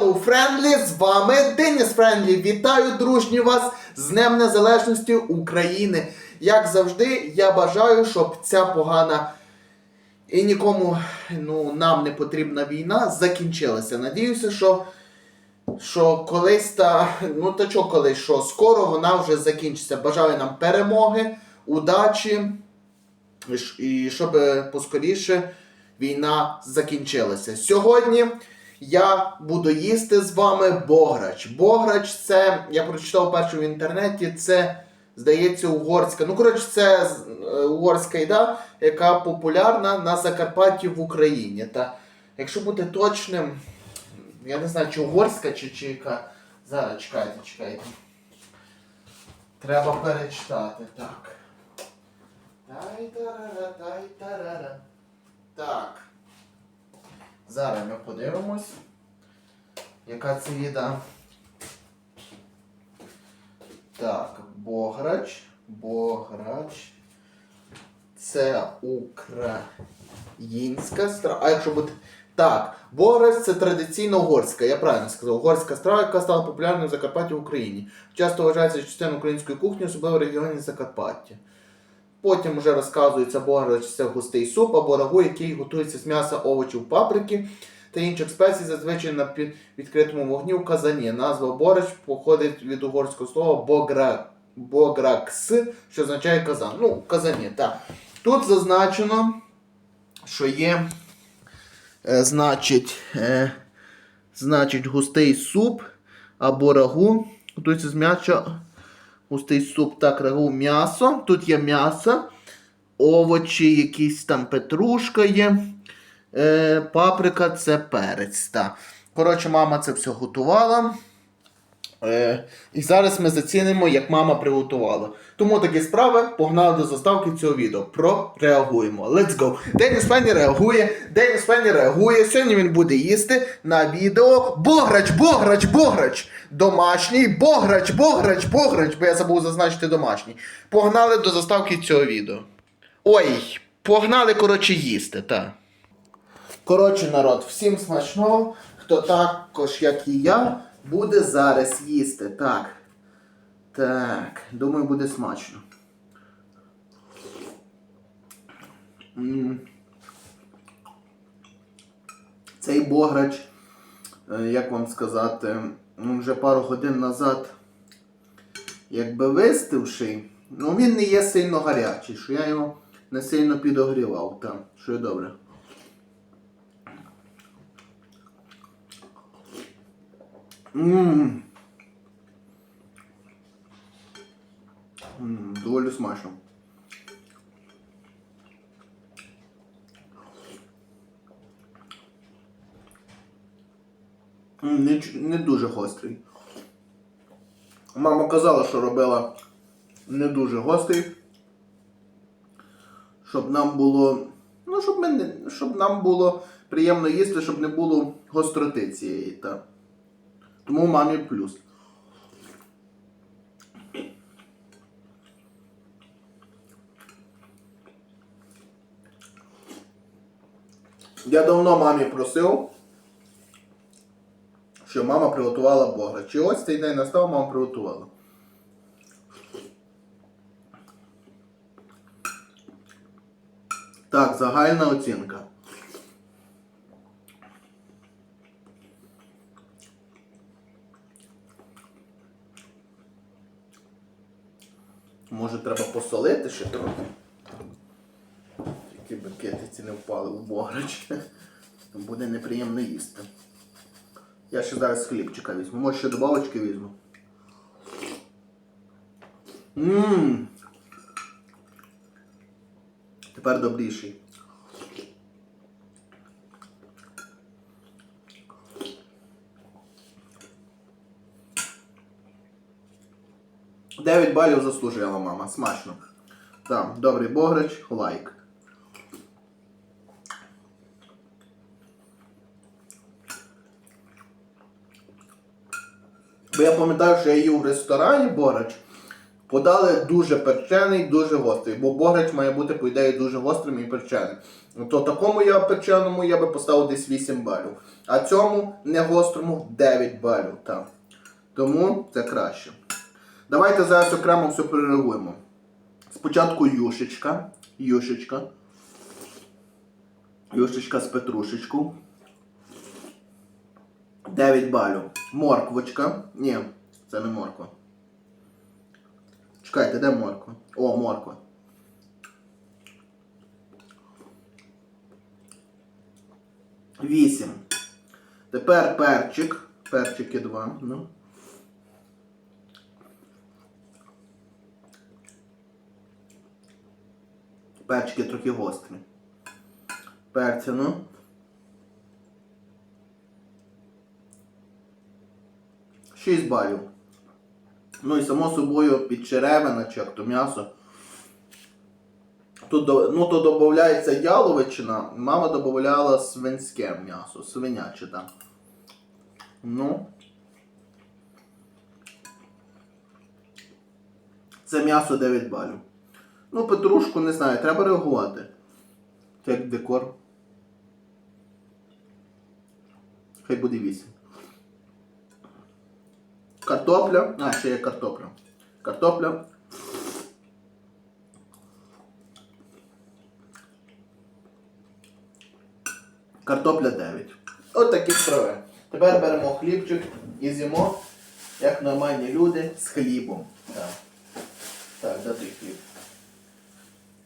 Hello Friendly, з вами Деніс Френдлі. Вітаю дружні вас з Днем Незалежності України. Як завжди, я бажаю, щоб ця погана і нікому ну, нам не потрібна війна закінчилася. Надіюся, що, що колись та ну та чого колись, що скоро вона вже закінчиться. Бажаю нам перемоги, удачі і щоб поскоріше війна закінчилася. Сьогодні я буду їсти з вами бограч. Бограч це, я прочитав перше в інтернеті, це, здається, угорська. Ну, коротше, це е, угорська їда, яка популярна на Закарпатті в Україні. Та, якщо бути точним, я не знаю, чи угорська, чи, чи яка. Зараз чекайте, чекайте. Треба перечитати. Так. Тай-тарара, тай-тарара. Так. Зараз ми подивимось, яка це їда. Так, бограч. Бограч. Це українська страва. А якщо бути. Так, бограч це традиційно угорська, я правильно сказав. Угорська страва, яка стала популярною в Закарпатті в Україні. Часто вважається частиною української кухні, особливо в регіоні Закарпаття. Потім вже розказується бограч це густий суп або рагу, який готується з м'яса, овочів, паприки та інших спецій, зазвичай на відкритому вогні в казані. Назва бограч походить від угорського слова богра... богракс, що означає казан. Ну, казані, так. Тут зазначено, що є, е, значить, е, значить, густий суп або рагу, готується з м'яса, густий суп, так, рагу, м'ясо. Тут є м'ясо, овочі, якісь там петрушка є. Е, паприка це перець. Та. Коротше, мама це все готувала. Е, і зараз ми зацінимо, як мама приготувала. Тому такі справи погнали до заставки цього відео. Прореагуємо. Let's go. Деніс Фенні реагує. Деніс Фенні реагує. Сьогодні він буде їсти на відео Бограч, Бограч, Бограч. Домашній, Бограч, Бограч, Бограч, бо я забув зазначити домашній. Погнали до заставки цього відео. Ой, погнали, коротше, їсти, так. Коротше, народ, всім смачного, хто також, як і я, буде зараз їсти. Так. Так, думаю, буде смачно. Цей бограч, е, як вам сказати, ну, вже пару годин назад, якби вистивший, ну він не є сильно гарячий, що я його не сильно підогрівав, там, що є добре. Ммм. Доволі смачно. Не, не дуже гострий. Мама казала, що робила не дуже гострий. Щоб нам було. Ну, щоб, ми не, щоб нам було приємно їсти, щоб не було гостроти цієї. Та. Тому мамі плюс. Я давно мамі просив, що мама приготувала богра. Чи ось цей день настав, мама приготувала. Так, загальна оцінка. Може треба посолити ще трохи. Які би китиці не впали в бограч. Буде неприємно їсти. Я ще зараз хлібчика візьму. Може ще добавочки візьму. Ммм. Тепер добріший. Дев'ять балів заслужила мама. Смачно. Так, добрий бограч, лайк. Бо я пам'ятаю, що я їв в ресторані бограч, Подали дуже перчений, дуже гострий, бо бограч має бути, по ідеї, дуже гострим і перченим. То такому я перченому я би поставив десь 8 балів. А цьому не гострому 9 балів. Так. Тому це краще. Давайте зараз окремо все перереагуємо. Спочатку юшечка. Юшечка. Юшечка з петрушечку. 9 балів. Морквочка. Ні, це не морква. Чекайте, де морква? О, морква. Вісім. Тепер перчик. Перчики два. Ну. Перчики трохи гострі. Перця, ну. Шість балів. Ну і само собою підчеревина чи як то м'ясо. Тут, ну, то додається яловичина, мама додавала свинське м'ясо, свиняче там. Ну. Це м'ясо 9 балів. Ну, петрушку не знаю, треба реагувати. Як декор. Хай буде 8. Картопля. А, ще є картопля. Картопля. Картопля 9. От такі справи. Тепер беремо хлібчик і з'їмо, як нормальні люди, з хлібом. Так, так де той хліб?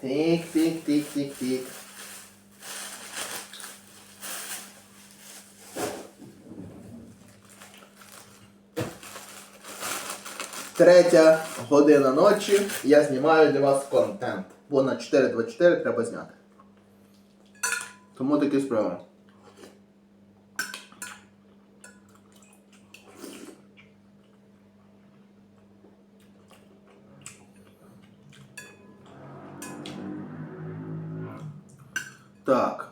Тик, тик, тик, тик, тик. Третя година ночі. Я знімаю для вас контент. Бо на 4.24 треба зняти. Тому такі справи. Так.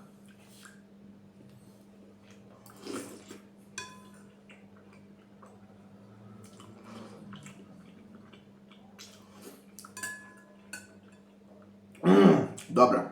Добре.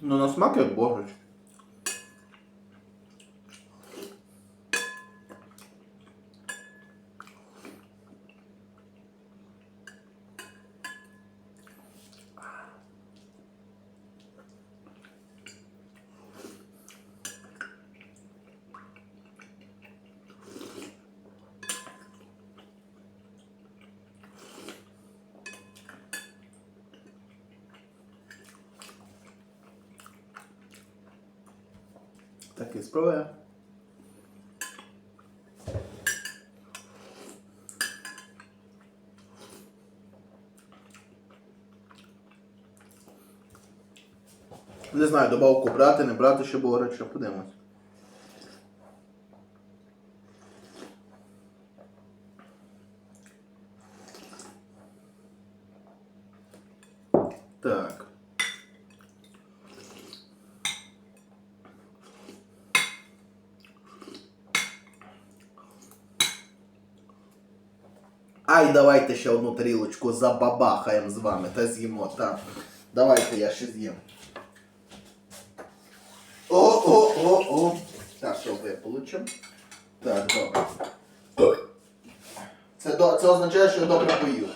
Ну, на смак як бограч. Такі справи. Не знаю, добавку брати, не брати, ще бограча, подивимось. Так. Ай, давайте ще одну тарілочку забабахаємо з вами та з'їмо. Так. Давайте я ще з'їм. О-о-о-о. Так, що ви получимо? Так, добре. Це, це означає, що я добре поїв.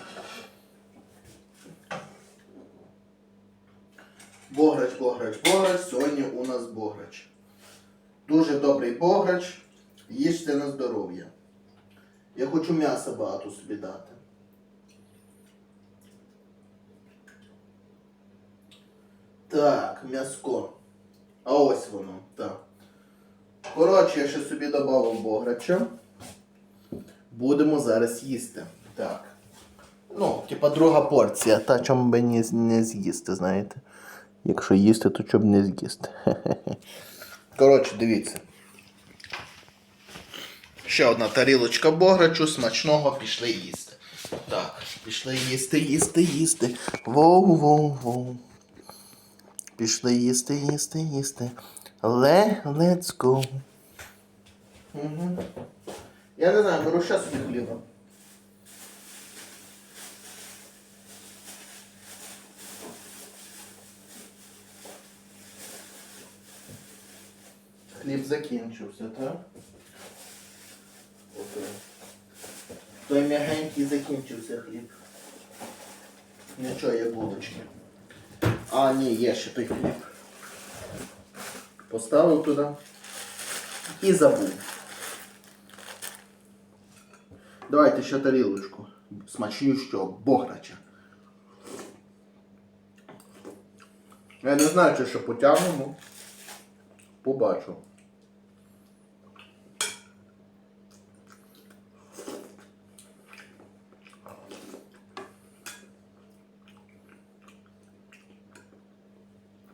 Бограч, бограч, бограч. Сьогодні у нас бограч. Дуже добрий бограч. Їжте на здоров'я. Я хочу м'яса багато собі дати. Так, м'яско. А ось воно, так. Коротше, я ще собі додав бограча. Будемо зараз їсти. Так. Ну, типа друга порція, та чому би не, не з'їсти, знаєте. Якщо їсти, то чому б не з'їсти. Коротше, дивіться. Ще одна тарілочка бограчу, смачного пішли їсти. Так, пішли їсти, їсти, їсти. Воу-воу-воу. Пішли їсти, їсти, їсти. Ле, let's go. Угу. Я не знаю, беру ще собі хліба. Хліб закінчився, так? Той м'ягенький закінчився хліб. Нічого, є булочки. А, ні, є ще той хліб. Поставив туди і забув. Давайте ще тарілочку. Смачнющого бограча. Я не знаю, чи ще потягнемо. Побачу.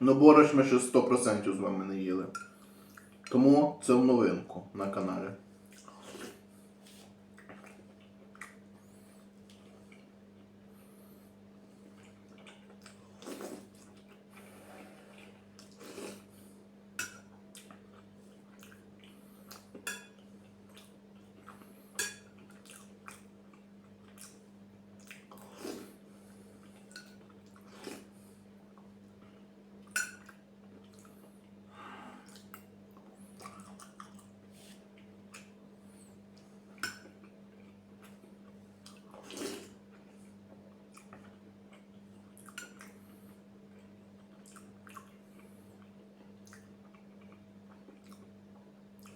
Ну, борщ ми ще 100% з вами не їли. Тому це в новинку на каналі.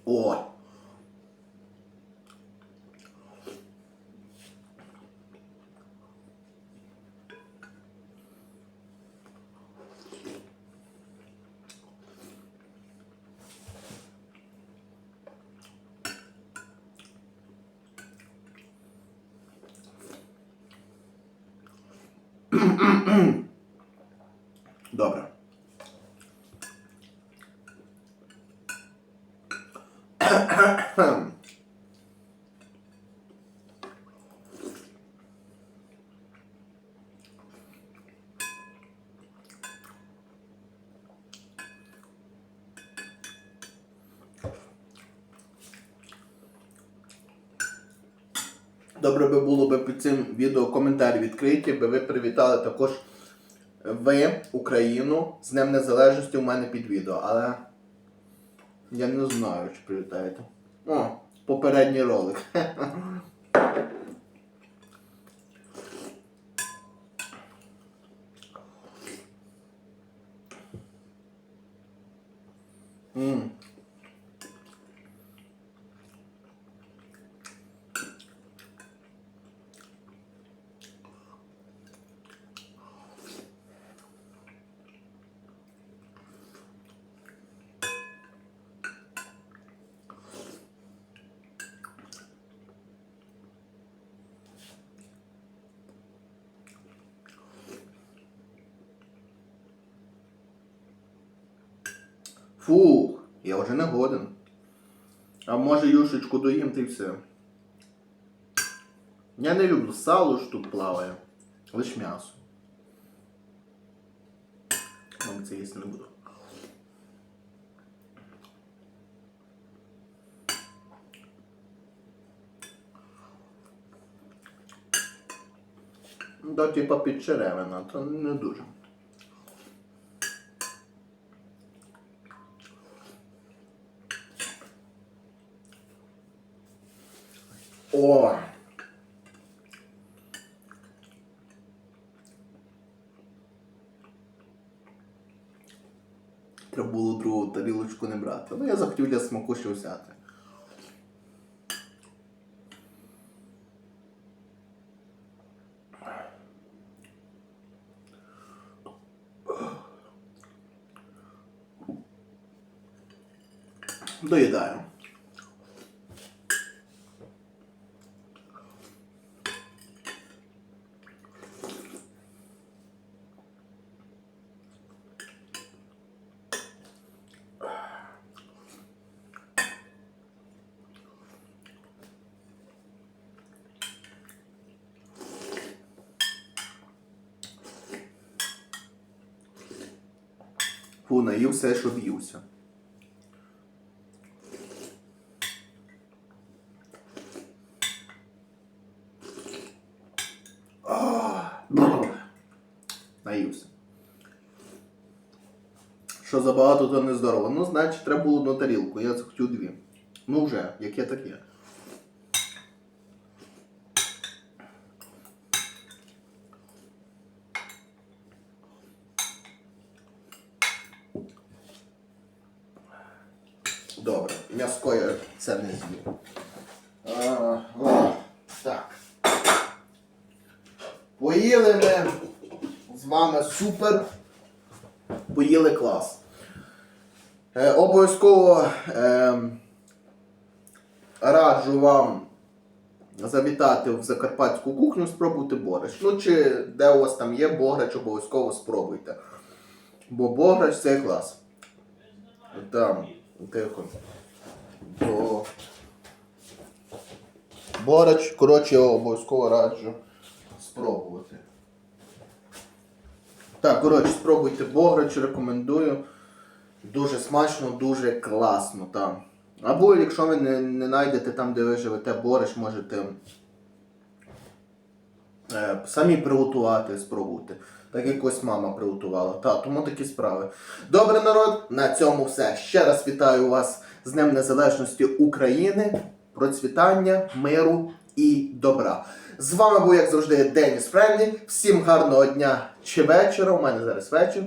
О! Добре. Добре би було би під цим відео коментарі відкриті, би ви привітали також ви, Україну, з Днем Незалежності у мене під відео, але я не знаю, чи привітаєте. О, попередній ролик. М. Фух, я вже не годен. А може юшечку доїм й все. Я не люблю сало ж тут плаває. Лиш м'ясо. Мабуть, це їсти не буду. Да, типа під черевина, то не дуже. О! Треба було другу тарілочку не брати. Ну я захотів для смаку ще взяти. Доїдаю. Наївся, що б'юся. А. Наївся. Що забагато, то не здорово. Ну, значить, треба було одну тарілку. Я захотів дві. Ну вже, яке таке. Добре, м'яско це не з'їв. Так. Поїли ми з вами супер. Поїли клас. Е, обов'язково е, раджу вам завітати в закарпатську кухню, спробуйте борщ. Ну чи де у вас там є бограч, обов'язково спробуйте. Бо бограч це клас. Там, тихо. Бо... Борач, коротше, я обов'язково раджу спробувати. Так, коротше, спробуйте бограч, рекомендую. Дуже смачно, дуже класно там. Або якщо ви не, не знайдете там, де ви живете борщ, можете е, самі приготувати, спробуйте. Так як ось мама приготувала. Та, тому такі справи. Добре, народ, на цьому все. Ще раз вітаю вас з Днем Незалежності України, процвітання, миру і добра. З вами був, як завжди, Деніс Френдлі. Всім гарного дня чи вечора. У мене зараз вечір.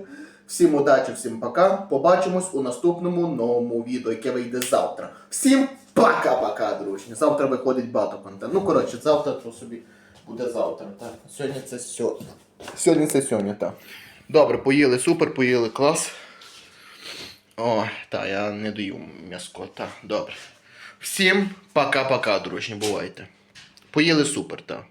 Всім удачі, всім пока. Побачимось у наступному новому відео, яке вийде завтра. Всім пока-пока, дружні. Завтра виходить багато контенту. Ну, коротше, завтра то собі буде завтра. Так. Сьогодні це сьогодні. Сьогодні це сьогодні, так. Добре, поїли, супер, поїли, клас. О, так, я не даю м'яско, так, добре. Всім пока-пока, дружні, бувайте. Поїли супер, так.